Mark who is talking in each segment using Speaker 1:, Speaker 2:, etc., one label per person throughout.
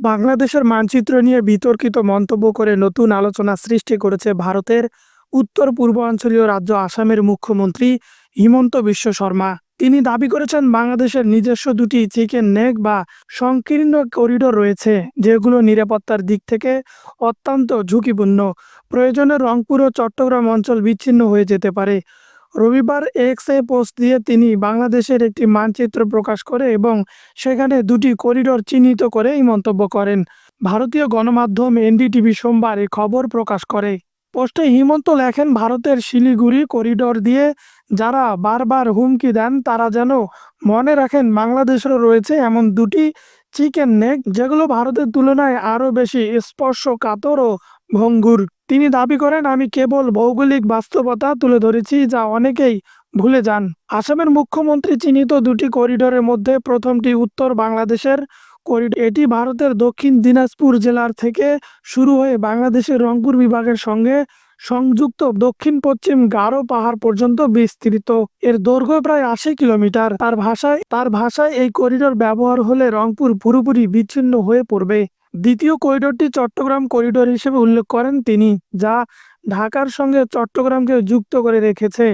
Speaker 1: বাংলাদেশের মানচিত্র নিয়ে বিতর্কিত মন্তব্য করে নতুন আলোচনা সৃষ্টি করেছে ভারতের উত্তর পূর্বাঞ্চলীয় রাজ্য আসামের মুখ্যমন্ত্রী হিমন্ত বিশ্ব শর্মা। তিনি দাবি করেছেন, বাংলাদেশের নিজস্ব দুটি চিকেন নেক বা সংকীর্ণ করিডোর রয়েছে, যেগুলো নিরাপত্তার দিক থেকে অত্যন্ত ঝুঁকিপূর্ণ। প্রয়োজনে রংপুর ও চট্টগ্রাম অঞ্চল বিচ্ছিন্ন হয়ে যেতে পারে। রবিবার এক্স এ পোস্ট দিয়ে তিনি বাংলাদেশের একটি মানচিত্র প্রকাশ করে এবং সেখানে দুটি করিডোর চিহ্নিত করে এই মন্তব্য করেন। ভারতীয় গণমাধ্যম এনডিটিভি সোমবার এ খবর প্রকাশ করে। পোস্টে হিমন্ত লেখেন, ভারতের শিলিগুড়ি করিডোর দিয়ে যারা বারবার হুমকি দেন, তারা যেন মনে রাখেন, বাংলাদেশেরও রয়েছে এমন দুটি চিকেন নেক যেগুলো ভারতের তুলনায় আরও বেশি স্পর্শকাতর ও ভঙ্গুর। তিনি দাবি করেন, আমি কেবল ভৌগোলিক বাস্তবতা তুলে ধরেছি যা অনেকেই ভুলে যান। আসামের মুখ্যমন্ত্রী চিহ্নিত দুটি করিডোরের মধ্যে প্রথমটি উত্তর বাংলাদেশের করিডোর, এটি ভারতের দক্ষিণ দিনাজপুর জেলার থেকে শুরু হয়ে বাংলাদেশের রংপুর বিভাগের সঙ্গে সংযুক্ত দক্ষিণ পশ্চিম গারো পাহাড় পর্যন্ত বিস্তৃত। এর দৈর্ঘ্য প্রায় আশি কিলোমিটার। তার ভাষায় তার ভাষায় এই করিডোর ব্যবহার হলে রংপুর পুরোপুরি বিচ্ছিন্ন হয়ে পড়বে। দ্বিতীয় করিডোরটি চট্টগ্রাম করিডোর হিসেবে উল্লেখ করেন তিনি, যা ঢাকার সঙ্গে চট্টগ্রামকে যুক্ত করে রেখেছে।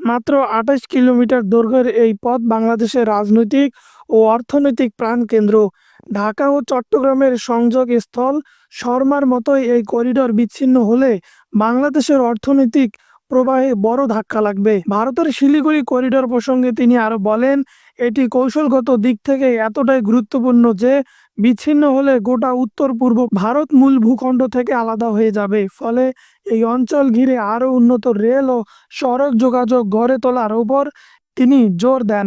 Speaker 1: মাত্র আঠাশ কিলোমিটার দৈর্ঘ্যের এই পথ বাংলাদেশের রাজনৈতিক ও অর্থনৈতিক প্রাণকেন্দ্র। ঢাকা ও চট্টগ্রামের সংযোগ স্থল শর্মার মতোই এই করিডোর বিচ্ছিন্ন হলে বাংলাদেশের অর্থনৈতিক প্রবাহে বড় ধাক্কা লাগবে। ভারতের শিলিগুড়ি করিডোর প্রসঙ্গে তিনি আরও বলেন, এটি কৌশলগত দিক থেকে এতটাই গুরুত্বপূর্ণ যে বিচ্ছিন্ন হলে গোটা উত্তর পূর্ব ভারত মূল ভূখণ্ড থেকে আলাদা হয়ে যাবে। ফলে এই অঞ্চল ঘিরে আরও উন্নত রেল ও সড়ক যোগাযোগ গড়ে তোলার উপর তিনি জোর দেন।